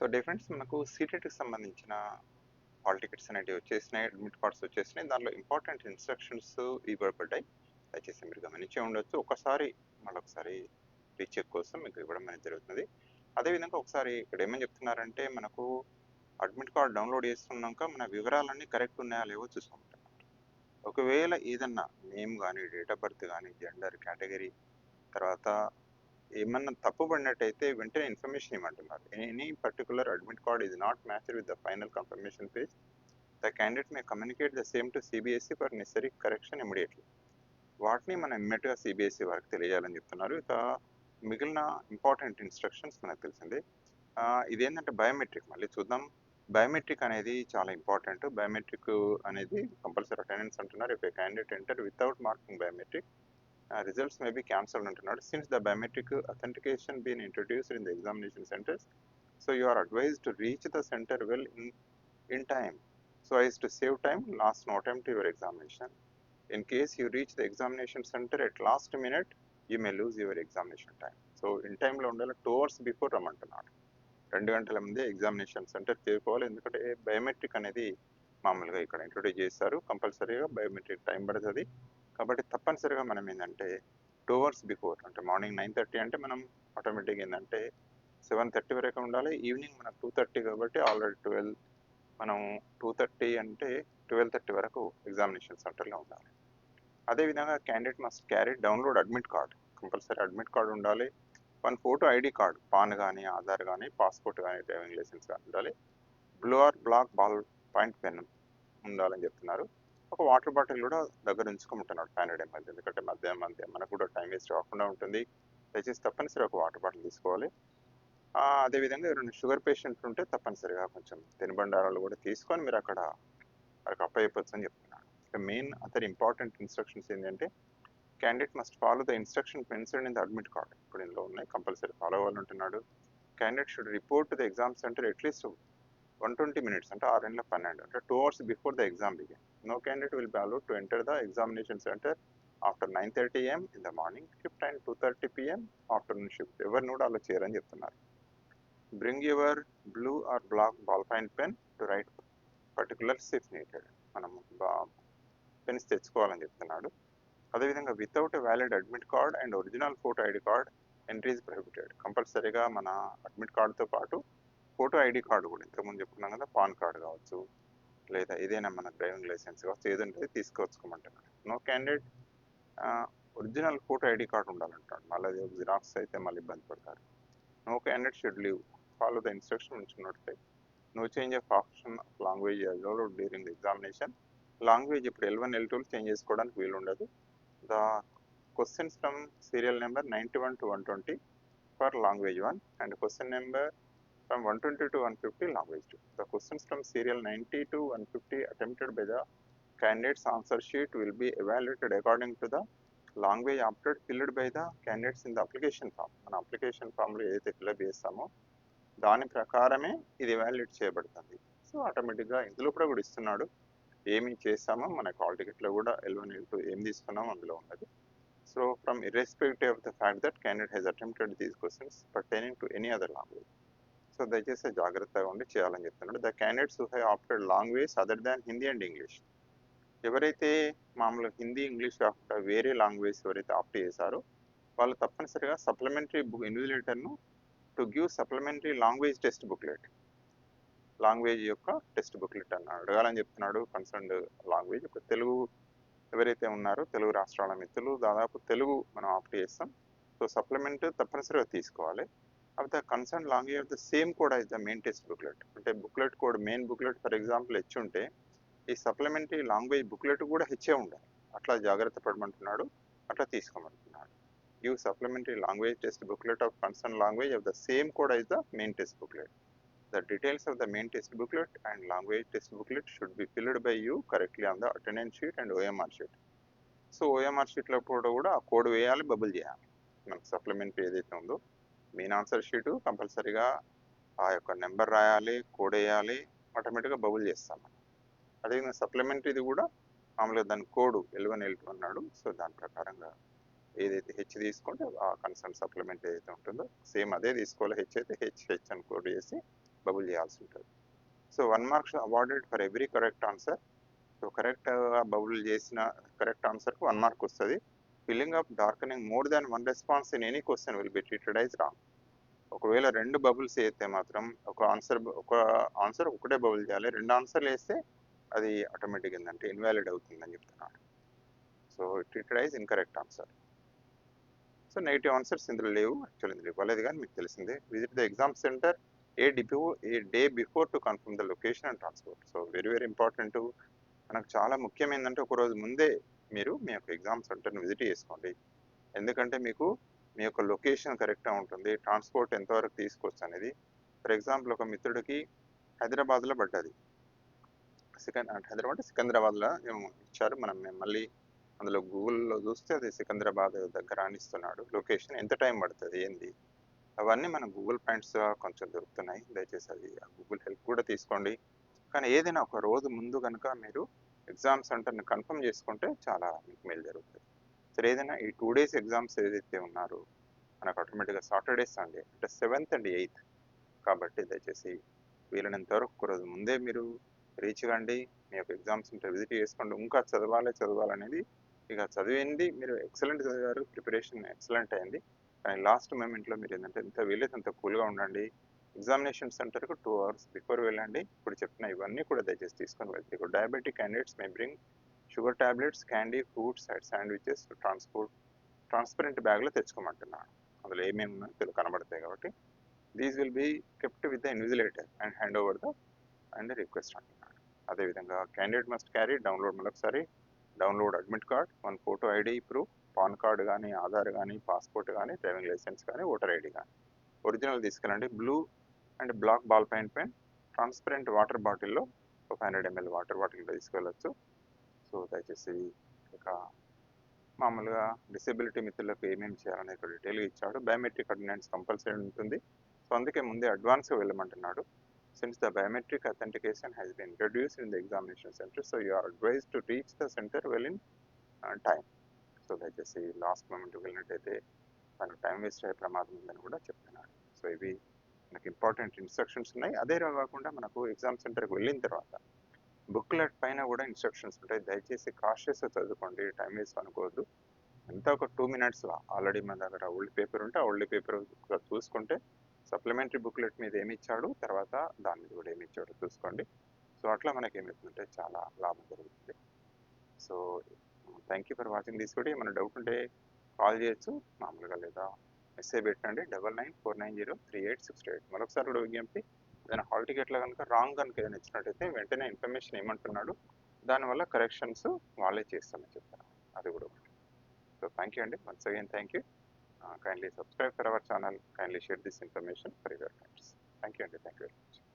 So difference మనకు సీటెట్కి సంబంధించిన hall tickets అనేవి వచ్చేసినాయి అడ్మిట్ కార్డ్స్ వచ్చేసినాయి. దానిలో ఇంపార్టెంట్ ఇన్స్ట్రక్షన్స్ ఇవ్వబడ్డాయి. దయచేసి మీరు గమనించే ఉండొచ్చు. ఒకసారి మళ్ళొకసారి రీచెక్ కోసం మీకు ఇవ్వడం అనేది జరుగుతుంది. అదేవిధంగా ఒకసారి ఇక్కడ ఏమని చెప్తున్నారంటే మనకు అడ్మిట్ కార్డ్ డౌన్లోడ్ చేస్తున్నాక మన వివరాలన్నీ కరెక్ట్ ఉన్నాయా లేవో చూసుకుంటున్నారు ఒకవేళ ఏదన్నా నేమ్ కానీ డేట్ ఆఫ్ బర్త్ కానీ జెండర్ కేటగిరీ తర్వాత ఏమన్నా తప్పు పడినట్టయితే వెంటనే information ఇవ్వమంటున్నారు any particular admit card is not matched with the final confirmation page. The candidate may communicate the same to CBSE for necessary correction immediately వాటిని మనం ఇమ్మీడియట్గా సిబిఎస్ఈ వారికి తెలియజేయాలని చెప్తున్నారు. ఇక మిగిలిన ఇంపార్టెంట్ ఇన్స్ట్రక్షన్స్ మనకు తెలిసింది. ఇదేంటంటే బయోమెట్రిక్ మళ్ళీ చూద్దాం. బయోమెట్రిక్ అనేది చాలా ఇంపార్టెంట్. బయోమెట్రిక్ అనేది కంపల్సరీ అటెండెన్స్ అంటున్నారు. If a candidate enter without marking biometric results may be cancelled అంటున్నాడు. Since the biometric authentication been introduced in the examination centres so you are advised to reach the centre well in in time so as to save time lost no time to your examination in case you reach the examination centre at last minute you may lose your examination time so in టైంలో ఉండాలి two hours before రమ్మంటున్నాడు. రెండు గంటల ముందే examination centre చేరుకోవాలి ఎందుకంటే biometric అనేది మామూలుగా ఇక్కడ ఇంట్రొడ్యూస్ చేస్తారు కంపల్సరీగా బయోమెట్రిక్ టైం పడుతుంది. కాబట్టి తప్పనిసరిగా మనం ఏంటంటే టూ అవర్స్ బిఫోర్ అంటే మార్నింగ్ నైన్ థర్టీ అంటే మనం ఆటోమేటిక్ ఏంటంటే సెవెన్ థర్టీ వరకు ఉండాలి. ఈవినింగ్ మనకు టూ థర్టీ కాబట్టి ఆల్రెడీ ట్వెల్వ్ మనం టూ థర్టీ అంటే ట్వెల్వ్ థర్టీ వరకు ఎగ్జామినేషన్ సెంటర్లో ఉండాలి. అదేవిధంగా candidate must carry download admit card compulsory admit card ఉండాలి. One photo ID card PAN కానీ ఆధార్ కానీ పాస్పోర్ట్ కానీ డ్రైవింగ్ లైసెన్స్ కానీ ఉండాలి. Blue or black ball point pen ఉండాలని చెప్తున్నారు. ఒక వాటర్ బాటిల్ కూడా దగ్గర ఉంచుకోమంటున్నాడు ఫైవ్ హండ్రెడ్ ఎంఎల్ ఎందుకంటే మధ్యాహ్నం మధ్య మనకు కూడా టైం వేస్ట్ కాకుండా ఉంటుంది. దయచేసి తప్పనిసరి ఒక వాటర్ బాటిల్ తీసుకోవాలి. అదేవిధంగా ఎవరైనా షుగర్ పేషెంట్లు ఉంటే తప్పనిసరిగా కొంచెం తినుబండారాలు కూడా తీసుకొని మీరు అక్కడ వాళ్ళకి అప్పయ్యవచ్చు అని చెప్తున్నాడు ఇక మెయిన్ అతని ఇంపార్టెంట్ ఇన్స్ట్రక్షన్స్ ఏంటంటే candidate must follow the instruction mention in the admit card. ఇప్పుడు ఇందులో ఉన్నాయి compulsory follow అవ్వాలంటున్నాడు. Candidate should report to the exam centre at least one twenty minutes అంటే ఆరు గంటల పన్నెండు. అంటే two hours before the exam begin no candidate will be allowed to enter the examination centre after nine thirty AM in the morning shift and two thirty PM afternoon shift ఎవరిని కూడా అలా చేయరని చెప్తున్నారు. Bring your blue or black ball point pen to write particular if needed మనం pens తెచ్చుకోవాలని చెప్తున్నాడు. అదేవిధంగా without valid admit card and original photo ID card entries prohibited కంపల్సరీగా మన అడ్మిట్ కార్డుతో పాటు ఫోటో ఐడి కార్డు కూడా ఇంతకుముందు చెప్పుకున్నాం కదా పాన్ కార్డు కావచ్చు లేదా ఏదైనా మన డ్రైవింగ్ లైసెన్స్ కావచ్చు ఏదంటే తీసుకొచ్చుకోమంటున్నాడు no candidate original photo ID card ఉండాలంటాడు. మళ్ళీ అది జిరాక్స్ అయితే మళ్ళీ ఇబ్బంది పడతారు. No candidate should leave. Follow the instruction ఉంచుకున్నట్టే no change of option of language during the examination. Language ఇప్పుడు ఎల్ వన్ ఎల్ టూలు చేంజ్ చేసుకోవడానికి వీలు ఉండదు. The questions from serial number ninety one to one twenty for language one and question number from 120 to 150 language 2. The questions from serial 90 to 150 attempted by the candidate's answer sheet will be evaluated according to the language opted filled by the candidates in the application form. మన application ఫామ్లో ఏదైతే fill up చేస్తామో దాని ప్రకారమే ఇది evaluate చేయబడుతుంది so ఆటోమేటిక్గా ఇందులో కూడా కూడా ఇస్తున్నాడు ఏమి చేస్తామో మన కాల్ టికెట్లో కూడా ఎల్వన్ ఎల్ టూ ఏం తీసుకున్నామో అందులో ఉన్నది so from irrespective of the fact that candidate has attempted these questions pertaining to any other language. So దయచేసి జాగ్రత్తగా ఉండి చేయాలని చెప్తున్నాడు. The candidates who have opted language other than Hindi and English ఎవరైతే మామూలుగా హిందీ ఇంగ్లీష్ కాకుండా వేరే లాంగ్వేజ్ ఎవరైతే ఆప్ట్ చేశారో వాళ్ళు తప్పనిసరిగా supplementary book ఇన్విజిలేటర్ను to give supplementary language test booklet language యొక్క టెస్ట్ బుక్లెట్ అన్న అడగాలని చెప్తున్నాడు. కన్సర్న్డ్ లాంగ్వేజ్ ఒక తెలుగు ఎవరైతే ఉన్నారో తెలుగు రాష్ట్రాల మిత్రులు దాదాపు తెలుగు మనం ఆప్ట్ చేస్తాం. సో సప్లిమెంట్ తప్పనిసరిగా తీసుకోవాలి. Of the concern language of the same code is the main test booklet. అంటే booklet code main booklet for example H ఉంటే ఈ సప్లిమెంటరీ లాంగ్వేజ్ బుక్లెట్ కూడా హెచ్చే ఉండాలి. అట్లా జాగ్రత్త పడమంటున్నాడు అట్లా తీసుకోమంటున్నాడు. You supplementary language test booklet of concern language of the same code is the main test booklet. The details of the main test booklet and language test booklet should be filled by you correctly on the attendance sheet and OMR sheet. So OMR షీట్లో కూడా కూడా ఆ code వేయాలి bubble చేయాలి. మనకు supplementary ఏదైతే ఉందో. Main answer sheet కంపల్సరీగా ఆ యొక్క నెంబర్ రాయాలి కోడ్ వేయాలి ఆటోమేటిక్గా బబుల్ చేస్తాం. మనం అదేవిధంగా సప్లిమెంటరీది కూడా మామూలుగా దాని కోడ్ ఎలవన్ ఎల్ అన్నాడు. సో దాని ప్రకారంగా ఏదైతే హెచ్ తీసుకుంటే ఆ కన్సర్న్ సప్లిమెంట్ ఏదైతే ఉంటుందో సేమ్ అదే తీసుకోవాలి. హెచ్ అయితే హెచ్ హెచ్ అని కోడ్ చేసి బబుల్ చేయాల్సి ఉంటుంది. So one marks awarded for every correct answer so correct bubble చేసిన కరెక్ట్ ఆన్సర్కి వన్ మార్క్ వస్తుంది. Filling up darkening more than one response in any question will be treated as wrong. ఒకవేళ రెండు bubbles వేస్తే మాత్రం ఒక ఆన్సర్ ఒక answer ఒకటే బబుల్ చేయాలి. రెండు ఆన్సర్లు వేస్తే అది ఆటోమేటిక్ ఏంటంటే ఇన్వాలిడ్ అవుతుందని చెప్తున్నాను so treated as incorrect answer. So negative answers ఇందులో లేవు. యాక్చువల్ ఇందులో ఇవ్వలేదు కానీ మీకు తెలిసిందే. Visit the exam centre a depot a day before to confirm the location and transport. So very very important మనకు చాలా ముఖ్యమైందంటే ఒకరోజు ఒక రోజు ముందే మీరు మీ యొక్క ఎగ్జామ్ సెంటర్ని విజిట్ చేసుకోండి. ఎందుకంటే మీకు మీ యొక్క లొకేషన్ కరెక్ట్గా ఉంటుంది. ట్రాన్స్పోర్ట్ ఎంతవరకు తీసుకోవచ్చు అనేది. ఫర్ ఎగ్జాంపుల్ ఒక మిత్రుడికి హైదరాబాద్లో పడ్డది. సికండ్ అంటే హైదరాబాద్ సికింద్రాబాద్లో ఇచ్చారు. మనం మళ్ళీ అందులో గూగుల్లో చూస్తే అది సికింద్రాబాద్ దగ్గర అని ఇస్తున్నాడు లొకేషన్ ఎంత టైం పడుతుంది ఏంది? అవన్నీ మన గూగుల్ పాయింట్స్ కొంచెం దొరుకుతున్నాయి. దయచేసి అది ఆ గూగుల్ హెల్ప్ కూడా తీసుకోండి. కానీ ఏదైనా ఒక రోజు ముందు కనుక మీరు ఎగ్జామ్ సెంటర్ని కన్ఫర్మ్ చేసుకుంటే చాలా మీకు మేలు జరుగుతుంది. సరే ఏదైనా ఈ టూ డేస్ ఎగ్జామ్స్ ఏదైతే ఉన్నారో మనకు ఆటోమేటిక్గా సాటర్డే సండే అంటే సెవెంత్ అండ్ ఎయిత్ కాబట్టి దయచేసి వీలైనంత వరకు ఒక రోజు ముందే మీరు రీచ్ కండి మీ యొక్క ఎగ్జామ్ సెంటర్ విజిట్ చేసుకోండి. ఇంకా చదవాలి చదవాలనేది ఇక చదివింది మీరు ఎక్సలెంట్ చదివారు ప్రిపరేషన్ ఎక్సలెంట్ అయింది. కానీ లాస్ట్ మూమెంట్లో మీరు ఏంటంటే ఎంత వీలైతే అంత కూల్గా ఉండండి ఎగ్జామినేషన్ సెంటర్కు టూ అవర్స్ బిఫోర్ వెళ్ళండి. ఇప్పుడు చెప్పిన ఇవన్నీ కూడా దయచేసి తీసుకొని వెళ్తే diabetic candidates may bring sugar tablets candy fruits and sandwiches transport transparent బ్యాగ్లో తెచ్చుకోమంటున్నాను. అందులో ఏమేమి ఉన్నాయో తెలుగు కనబడతాయి కాబట్టి these will be kept with the invigilator and hand over the and request అంటున్నాడు అదేవిధంగా క్యాండిడేట్ మస్ట్ క్యారీ డౌన్లోడ్ మరొకసారి download admit card one photo ID proof PAN card కానీ ఆధార్ కానీ పాస్పోర్ట్ కానీ డ్రైవింగ్ లైసెన్స్ కానీ ఓటర్ ఐడి కానీ original తీసుకెళ్ళండి. Blue and black ball paint pen transparent water బాటిల్లో ఒక ఫైవ్ హండ్రెడ్ ఎంఎల్ వాటర్ బాటిల్లో తీసుకెళ్ళచ్చు. సో దయచేసి ఇక మామూలుగా డిసెబిలిటీ మిత్రులకు ఏమేమి చేయాలని ఇక్కడ డీటెయిల్గా ఇచ్చాడు. బయోమెట్రిక్ అటెండెన్స్ కంపల్సరీ ఉంటుంది. సో అందుకే ముందే అడ్వాన్స్గా వెళ్ళమంటున్నాడు. Since the biometric authentication has been introduced in the examination centre so you are advised to reach the centre well in time so దయచేసి లాస్ట్ మూమెంట్ వెళ్ళినట్టయితే తను టైం వేస్ట్ అయ్యే ప్రమాదం ఉందని కూడా చెప్తున్నాడు సో ఇవి మనకి ఇంపార్టెంట్ ఇన్స్ట్రక్షన్స్ ఉన్నాయి. అదే కాకుండా మనకు ఎగ్జామ్ సెంటర్కి వెళ్ళిన తర్వాత బుక్లెట్ పైన కూడా ఇన్స్ట్రక్షన్స్ ఉంటాయి. దయచేసి కాషియస్గా చదువుకోండి. టైం వేస్ట్ అనుకోవద్దు. ఎంత ఒక టూ మినిట్స్ ఆల్రెడీ మన దగ్గర ఓల్డ్ పేపర్ ఉంటే ఆ ఓల్డ్ పేపర్ చూసుకుంటే సప్లిమెంటరీ బుక్లెట్ మీద ఏమి ఇచ్చాడు? తర్వాత దాని మీద కూడా ఏమి ఇచ్చాడు? చూసుకోండి. సో అట్లా మనకి ఏమవుతుందంటే చాలా లాభం జరుగుతుంది. So thank you for watching this video ఏమైనా డౌట్ ఉంటే కాల్ చేయొచ్చు. మామూలుగా లేదా ఎస్ఐ పెట్టండి. Double nine four nine zero three eight six eight. మరొకసారి కూడా విజ్ఞప్తి ఏదైనా హాల్ టికెట్లో కనుక రాంగ్ కనుక ఏదైనా ఇచ్చినట్టయితే వెంటనే ఇన్ఫర్మేషన్ ఏమంటున్నాడు దానివల్ల కరెక్షన్స్ వాళ్ళే చేస్తామని చెప్తారు. అది కూడా ఒకటి. సో థ్యాంక్ యూ అండి. Once again thank you kindly subscribe for our channel kindly share this information for your friends thank you అండి. Thank you very much